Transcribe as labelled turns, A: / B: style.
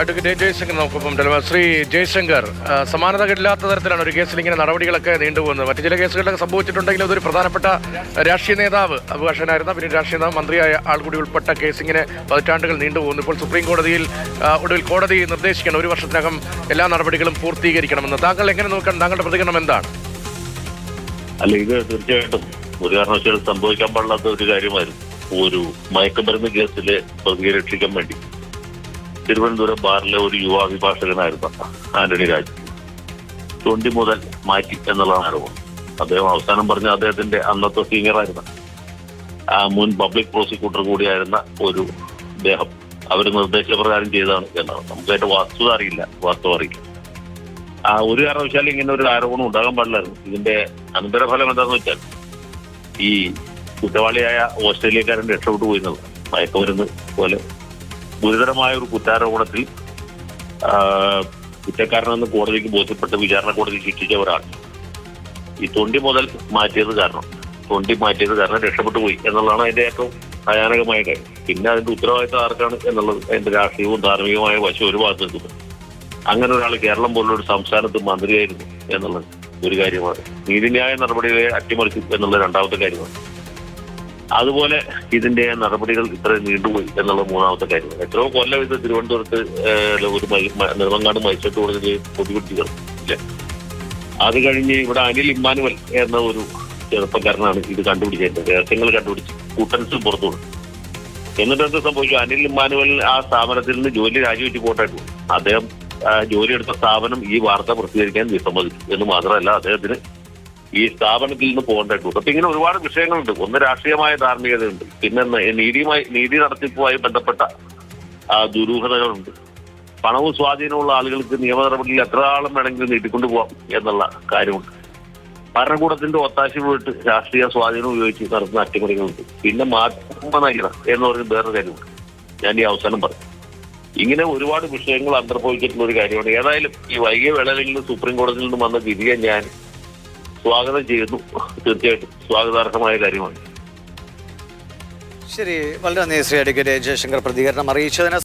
A: Advocate Jaishankar നമുക്കൊപ്പം telephone Shri Jaishankar സമാനത സമാനതകളില്ലാത്ത തരത്തിലാണ് ഒരു കേസിൽ ഇങ്ങനെ നടപടികളൊക്കെ നീണ്ടുപോകുന്നത്. മറ്റു ചില കേസുകളിലൊക്കെ സംഭവിച്ചിട്ടുണ്ടെങ്കിൽ അതൊരു പ്രധാനപ്പെട്ട രാഷ്ട്രീയ നേതാവ് അഭിഭാഷകനായിരുന്ന പിന്നെ രാഷ്ട്രീയ നേതാവ് മന്ത്രിയായ ആൾക്കൂടി ഉൾപ്പെട്ട കേസ് ഇങ്ങനെ പതിറ്റാണ്ടുകൾ നീണ്ടുപോകുന്നു. ഇപ്പോൾ സുപ്രീം കോടതിയിൽ ഒടുവിൽ കോടതി നിർദ്ദേശിക്കണം. ഒരു വർഷത്തിനകം എല്ലാ നടപടികളും പൂർത്തീകരിക്കണമെന്ന്. താങ്കൾ എങ്ങനെ നോക്കണം താങ്കളുടെ പ്രതികരണം എന്താണ്?
B: അല്ല ഇത് തീർച്ചയായിട്ടും ഒരു കാരണവശാലും സംഭവിക്കാൻ പാടില്ലാത്ത ഒരു കാര്യമായിരുന്നു. ഒരു മയക്കുമരുന്ന് കേസിലെ പ്രതിയെ രക്ഷിക്കാൻ വേണ്ടി. തിരുവനന്തപുരം ബാറിലെ ഒരു യുവ അഭിഭാഷകനായിരുന്ന ആന്റണി രാജ്. തൊണ്ടി മുതൽ മാറ്റി എന്നുള്ളതാണ് ആരോപണം. അദ്ദേഹം അവസാനം പറഞ്ഞ അദ്ദേഹത്തിന്റെ അന്നത്തെ സീനിയറായിരുന്ന ആ മുൻ പബ്ലിക് പ്രോസിക്യൂട്ടർ കൂടിയായിരുന്ന ഒരു അദ്ദേഹം. അവർ നിർദ്ദേശപ്രകാരം ചെയ്തതാണ് എന്നാണ്. നമുക്കായിട്ട് വസ്തുത അറിയില്ല വാസ്തവം അറിയില്ല. ആ ഒരു കാരണവശാലും ഇങ്ങനെ ഒരു ആരോപണം ഉണ്ടാകാൻ പാടില്ലായിരുന്നു. ഇതിന്റെ അനന്തരഫലം എന്താണെന്ന് വെച്ചാൽ ഈ കുറ്റവാളിയായ ഓസ്ട്രേലിയക്കാരൻ രക്ഷപ്പെട്ടു പോയിരുന്നത് മയക്കുമരുന്ന് പോലെ ഗുരുതരമായ ഒരു കുറ്റാരോപണത്തിൽ കുറ്റക്കാരനെന്ന് കോടതിക്ക് ബോധ്യപ്പെട്ട് വിചാരണ കോടതി ശിക്ഷിച്ച ഒരാൾ. ഈ തൊണ്ടി മുതൽ മാറ്റിയത് കാരണം തൊണ്ടി മാറ്റിയത് കാരണം രക്ഷപ്പെട്ടു പോയി എന്നുള്ളതാണ് അതിന്റെ ഏറ്റവും ഭയാനകമായ കാര്യം. പിന്നെ അതിന്റെ ഉത്തരവാദിത്തം ആർക്കാണ് എന്നുള്ളത് അതിന്റെ രാഷ്ട്രീയവും ധാർമ്മികവുമായ വശം ഒരു ഭാഗത്ത് നിൽക്കുന്നു. അങ്ങനെ ഒരാൾ കേരളം പോലുള്ള ഒരു സംസ്ഥാനത്ത് മന്ത്രിയായിരുന്നു എന്നുള്ളത് ഒരു കാര്യമാണ്. നീതിന്യായ നടപടികളെ അട്ടിമറിച്ചു എന്നുള്ള രണ്ടാമത്തെ കാര്യമാണ്. അതുപോലെ ഇതിന്റെ നടപടികൾ ഇത്ര നീണ്ടുപോയി എന്നുള്ള മൂന്നാമത്തെ കാര്യം. എത്രയോ കൊല്ലം ഇത് തിരുവനന്തപുരത്ത് ഒരു നിർമ്മങ്ങാട് മ- നെടുമങ്ങാട് മജിസ്ട്രേറ്റ് കോടതിയിൽ പൊതുപിടിച്ച് അത് കഴിഞ്ഞ് ഇവിടെ അനിൽ ഇമ്മാനുവൽ എന്ന ഒരു ചെറുപ്പക്കാരനാണ് ഇത് കണ്ടുപിടിച്ചത്. രഹസ്യങ്ങൾ കണ്ടുപിടിച്ച് കൂട്ടൻസ് പുറത്തു എന്നിട്ട് എന്ത് സംഭവിച്ചു? അനിൽ ഇമ്മാനുവൽ ആ സ്ഥാപനത്തിൽ നിന്ന് ജോലി രാജിവെച്ച് പോട്ടായിട്ട് അദ്ദേഹം ജോലിയെടുത്ത സ്ഥാപനം ഈ വാർത്ത പ്രസിദ്ധീകരിക്കാൻ വിസമ്മതിച്ചു. എന്ന് മാത്രമല്ല അദ്ദേഹത്തിന് ഈ സ്ഥാപനത്തിൽ നിന്ന് പോകേണ്ടതായിട്ട് അപ്പൊ ഇങ്ങനെ ഒരുപാട് വിഷയങ്ങളുണ്ട്. ഒന്ന് രാഷ്ട്രീയമായ ധാർമ്മികതയുണ്ട്. പിന്നെ നീതിയുമായി നീതി നടത്തിപ്പുമായി ബന്ധപ്പെട്ട ദുരൂഹതകളുണ്ട്. പണവും സ്വാധീനമുള്ള ആളുകൾക്ക് നിയമ നടപടിയിൽ എത്ര ആളും വേണമെങ്കിലും നീട്ടിക്കൊണ്ടു പോവാം എന്നുള്ള കാര്യമുണ്ട്. ഭരണകൂടത്തിന്റെ ഒത്താശ പോയിട്ട് രാഷ്ട്രീയ സ്വാധീനം ഉപയോഗിച്ച് നടത്തുന്ന അട്ടിമറികളുണ്ട്. പിന്നെ മാധ്യമ നയിക്കണം എന്ന് പറയുന്ന വേറൊരു കാര്യമുണ്ട്. ഞാൻ ഈ അവസാനം പറഞ്ഞു. ഇങ്ങനെ ഒരുപാട് വിഷയങ്ങൾ അന്തർഭവിച്ചിട്ടുള്ള ഒരു കാര്യമാണ്. ഏതായാലും ഈ വൈകിയ വേളകളിൽ സുപ്രീം കോടതിയിൽ നിന്ന് വന്ന വിധിയെ ഞാൻ സ്വാഗതം ചെയ്യുന്നു. തീർച്ചയായിട്ടും സ്വാഗതാർഹമായ കാര്യമാണ്.
C: ശരി വളരെ നന്ദി ശ്രീ അഡ്വക്കേറ്റ് ജയശങ്കർ പ്രതികരണം അറിയിച്ചതിന്